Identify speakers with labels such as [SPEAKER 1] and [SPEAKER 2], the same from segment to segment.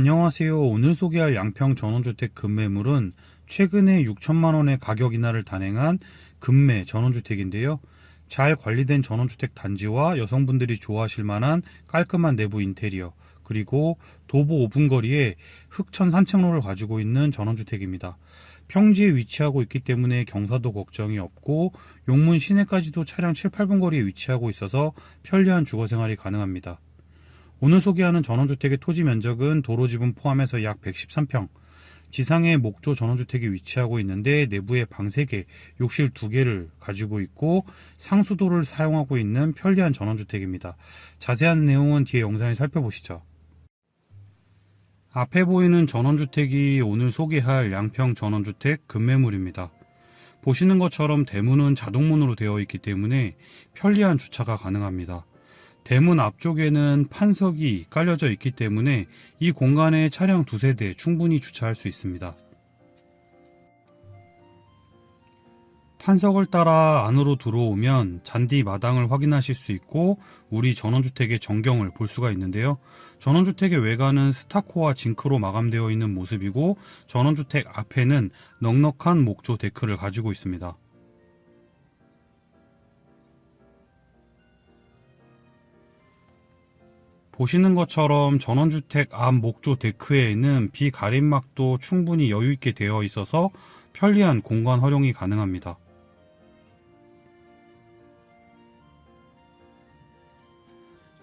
[SPEAKER 1] 안녕하세요. 오늘 소개할 양평 전원주택 급매물은 최근에 6천만 원의 가격 인하를 단행한 급매 전원주택인데요. 잘 관리된 전원주택 단지와 여성분들이 좋아하실 만한 깔끔한 내부 인테리어, 그리고 도보 5분 거리에 흑천 산책로를 가지고 있는 전원주택입니다. 평지에 위치하고 있기 때문에 경사도 걱정이 없고 용문 시내까지도 차량 7, 8분 거리에 위치하고 있어서 편리한 주거 생활이 가능합니다. 오늘 소개하는 전원주택의 토지 면적은 도로 지분 포함해서 약 113평, 지상에 목조 전원주택이 위치하고 있는데 내부에 방 3개, 욕실 2개를 가지고 있고 상수도를 사용하고 있는 편리한 전원주택입니다. 자세한 내용은 뒤에 영상에 살펴보시죠. 앞에 보이는 전원주택이 오늘 소개할 양평 전원주택 급매물입니다. 보시는 것처럼 대문은 자동문으로 되어 있기 때문에 편리한 주차가 가능합니다. 대문 앞쪽에는 판석이 깔려져 있기 때문에 이 공간에 차량 두세 대 충분히 주차할 수 있습니다. 판석을 따라 안으로 들어오면 잔디 마당을 확인하실 수 있고 우리 전원주택의 전경을 볼 수가 있는데요. 전원주택의 외관은 스타코와 징크로 마감되어 있는 모습이고 전원주택 앞에는 넉넉한 목조 데크를 가지고 있습니다. 보시는 것처럼 전원주택 앞 목조 데크에는 비가림막도 충분히 여유있게 되어 있어서 편리한 공간 활용이 가능합니다.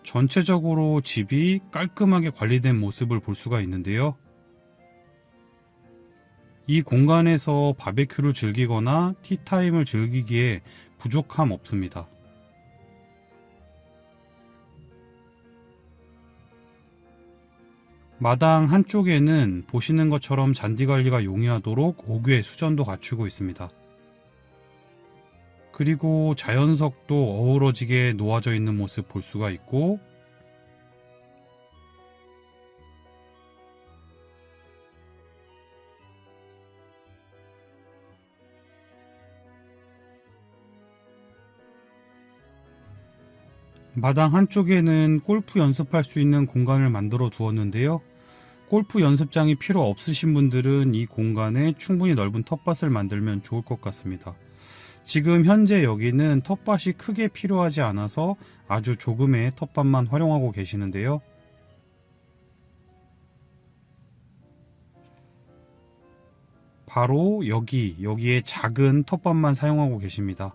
[SPEAKER 1] 전체적으로 집이 깔끔하게 관리된 모습을 볼 수가 있는데요. 이 공간에서 바베큐를 즐기거나 티타임을 즐기기에 부족함 없습니다. 마당 한쪽에는 보시는 것처럼 잔디 관리가 용이하도록 5개 수전도 갖추고 있습니다. 그리고 자연석도 어우러지게 놓아져 있는 모습 볼 수가 있고 마당 한쪽에는 골프 연습할 수 있는 공간을 만들어 두었는데요. 골프 연습장이 필요 없으신 분들은 이 공간에 충분히 넓은 텃밭을 만들면 좋을 것 같습니다. 지금 현재 여기는 텃밭이 크게 필요하지 않아서 아주 조금의 텃밭만 활용하고 계시는데요. 바로 여기, 여기에 작은 텃밭만 사용하고 계십니다.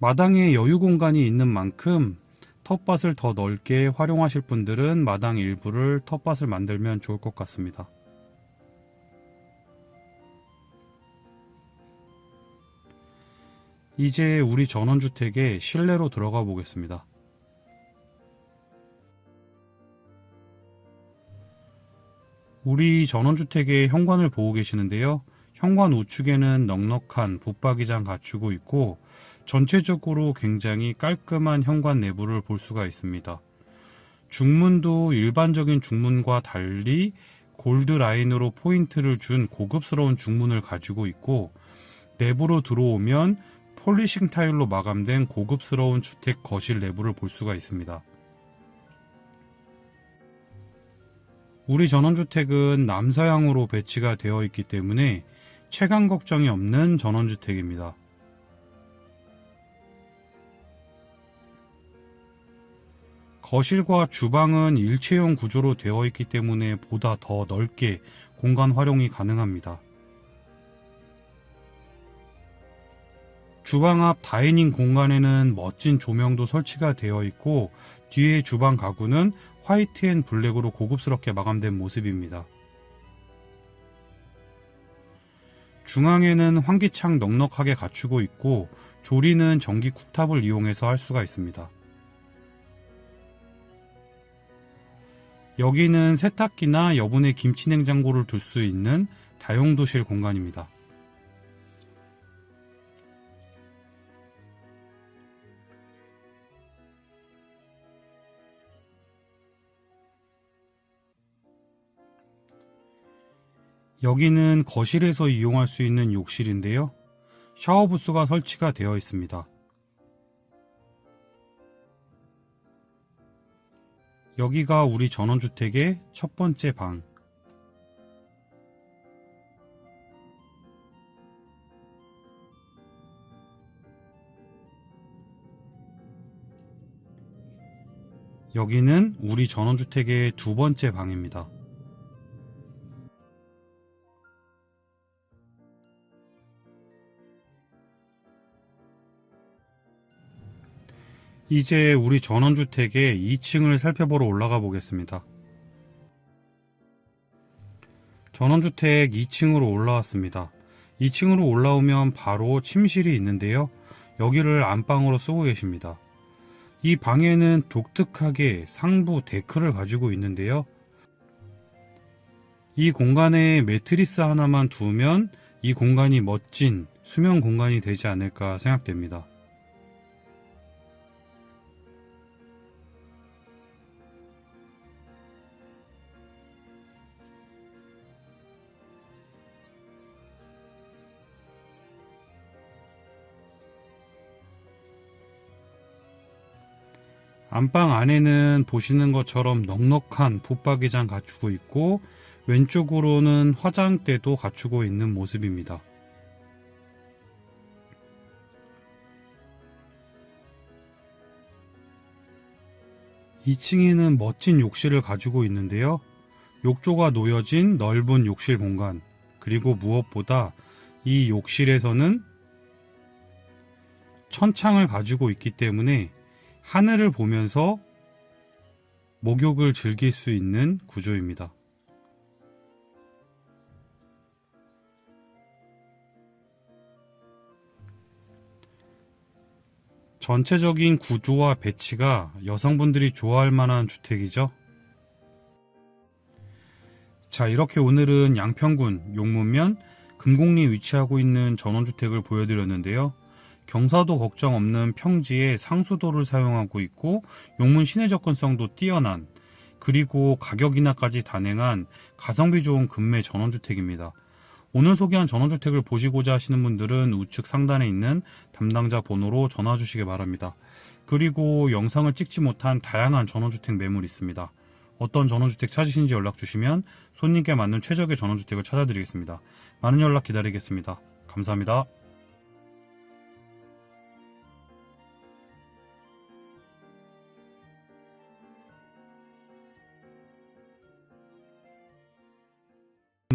[SPEAKER 1] 마당에 여유 공간이 있는 만큼 텃밭을 더 넓게 활용하실 분들은 마당 일부를 텃밭을 만들면 좋을 것 같습니다. 이제 우리 전원주택의 실내로 들어가 보겠습니다. 우리 전원주택의 현관을 보고 계시는데요. 현관 우측에는 넉넉한 붙박이장 갖추고 있고 전체적으로 굉장히 깔끔한 현관 내부를 볼 수가 있습니다. 중문도 일반적인 중문과 달리 골드 라인으로 포인트를 준 고급스러운 중문을 가지고 있고 내부로 들어오면 폴리싱 타일로 마감된 고급스러운 주택 거실 내부를 볼 수가 있습니다. 우리 전원주택은 남서향으로 배치가 되어 있기 때문에 채광 걱정이 없는 전원주택입니다. 거실과 주방은 일체형 구조로 되어 있기 때문에 보다 더 넓게 공간 활용이 가능합니다. 주방 앞 다이닝 공간에는 멋진 조명도 설치가 되어 있고 뒤에 주방 가구는 화이트 앤 블랙으로 고급스럽게 마감된 모습입니다. 중앙에는 환기창 넉넉하게 갖추고 있고 조리는 전기 쿡탑을 이용해서 할 수가 있습니다. 여기는 세탁기나 여분의 김치 냉장고를 둘 수 있는 다용도실 공간입니다. 여기는 거실에서 이용할 수 있는 욕실인데요. 샤워 부스가 설치가 되어 있습니다. 여기가 우리 전원주택의 첫 번째 방. 여기는 우리 전원주택의 두 번째 방입니다. 이제 우리 전원주택의 2층을 살펴보러 올라가 보겠습니다. 전원주택 2층으로 올라왔습니다. 2층으로 올라오면 바로 침실이 있는데요. 여기를 안방으로 쓰고 계십니다. 이 방에는 독특하게 상부 데크를 가지고 있는데요. 이 공간에 매트리스 하나만 두면 이 공간이 멋진 수면 공간이 되지 않을까 생각됩니다. 안방 안에는 보시는 것처럼 넉넉한 붙박이장 갖추고 있고 왼쪽으로는 화장대도 갖추고 있는 모습입니다. 이층에는 멋진 욕실을 가지고 있는데요. 욕조가 놓여진 넓은 욕실 공간, 그리고 무엇보다 이 욕실에서는 천창을 가지고 있기 때문에 하늘을 보면서 목욕을 즐길 수 있는 구조입니다. 전체적인 구조와 배치가 여성분들이 좋아할 만한 주택이죠. 자, 이렇게 오늘은 양평군 용문면 금곡리에 위치하고 있는 전원주택을 보여드렸는데요. 경사도 걱정 없는 평지에 상수도를 사용하고 있고 용문 시내 접근성도 뛰어난 그리고 가격 인하까지 단행한 가성비 좋은 금매 전원주택입니다. 오늘 소개한 전원주택을 보시고자 하시는 분들은 우측 상단에 있는 담당자 번호로 전화 주시기 바랍니다. 그리고 영상을 찍지 못한 다양한 전원주택 매물 있습니다. 어떤 전원주택 찾으신지 연락 주시면 손님께 맞는 최적의 전원주택을 찾아드리겠습니다. 많은 연락 기다리겠습니다. 감사합니다.